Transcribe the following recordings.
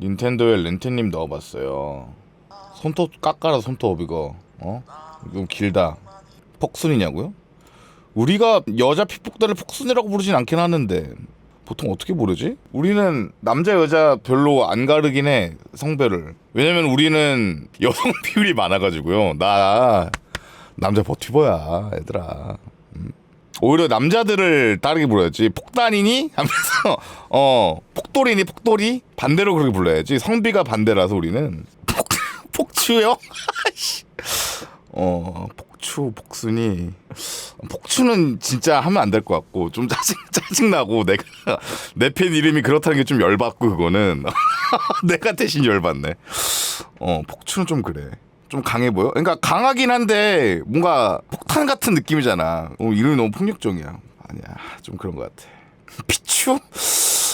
닌텐도에 렌트님 넣어봤어요. 손톱 깎아라 손톱 이거. 어? 이거 길다. 폭순이냐고요? 우리가 여자 피폭다를 폭순이라고 부르진 않긴 하는데 보통 어떻게 부르지? 우리는 남자 여자 별로 안 가르긴 해 성별을. 왜냐면 우리는 여성 비율이 많아가지고요. 나 남자 버티버야 얘들아. 음. 오히려 남자들을 다르게 불러야지 폭단이니 하면서 어 폭돌이니 폭돌이 반대로 그렇게 불러야지 성비가 반대라서 우리는 폭 폭추요? 어 폭추 폭순이 폭추는 진짜 하면 안 될 것 같고 좀 짜증 짜증 나고 내가 내 팬 이름이 그렇다는 게 좀 열받고 그거는 내가 대신 열받네. 어 폭추는 좀 그래. 좀 강해 보여? 그러니까 강하긴 한데 뭔가 폭탄 같은 느낌이잖아. 어, 이름이 너무 폭력적이야. 아니야, 좀 그런 것 같아. 피추?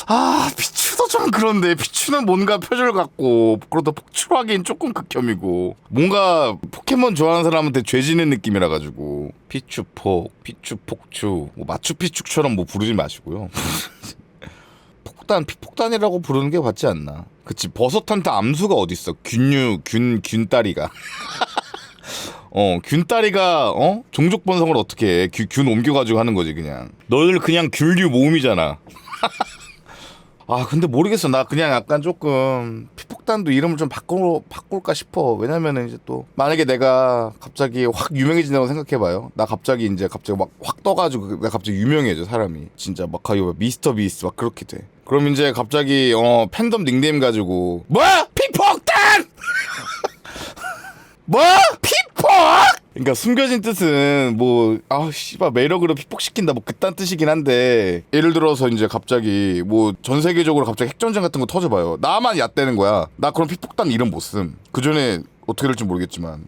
아, 피추도 좀 그런데 피추는 뭔가 표절 같고 그러다 폭추로 하기엔 조금 극혐이고 뭔가 포켓몬 좋아하는 사람한테 죄지는 느낌이라 가지고 피추폭, 피추폭추, 뭐 마추피추처럼 뭐 부르지 마시고요. 폭탄, 피폭탄이라고 부르는 게 맞지 않나? 그치 버섯한테 암수가 어딨어? 균유, 균, 균따리가. 어, 균따리가 어 종족 번성을 어떻게 해? 균, 균 옮겨가지고 하는 거지 그냥. 너희들 그냥 균류 모음이잖아. 아 근데 모르겠어 나 그냥 약간 조금 피 폭탄도 이름을 좀 바꿔 바꿀까 싶어. 왜냐면은 이제 또 만약에 내가 갑자기 확 유명해진다고 생각해봐요. 나 갑자기 이제 갑자기 막 확 떠가지고 내가 갑자기 유명해져 사람이. 진짜 막 가요 미스터 비스 막 그렇게 돼. 그럼 이제 갑자기 어 팬덤 닉네임 가지고 뭐야? 피폭탄! 뭐? 피폭? 그러니까 숨겨진 뜻은 뭐 아 씨발 매력으로 피폭시킨다 뭐 그딴 뜻이긴 한데 예를 들어서 이제 갑자기 뭐 전 세계적으로 갑자기 핵전쟁 같은 거 터져봐요. 나만 얕대는 거야. 나 그럼 피폭단 이름 못씀 그 전에 어떻게 될지 모르겠지만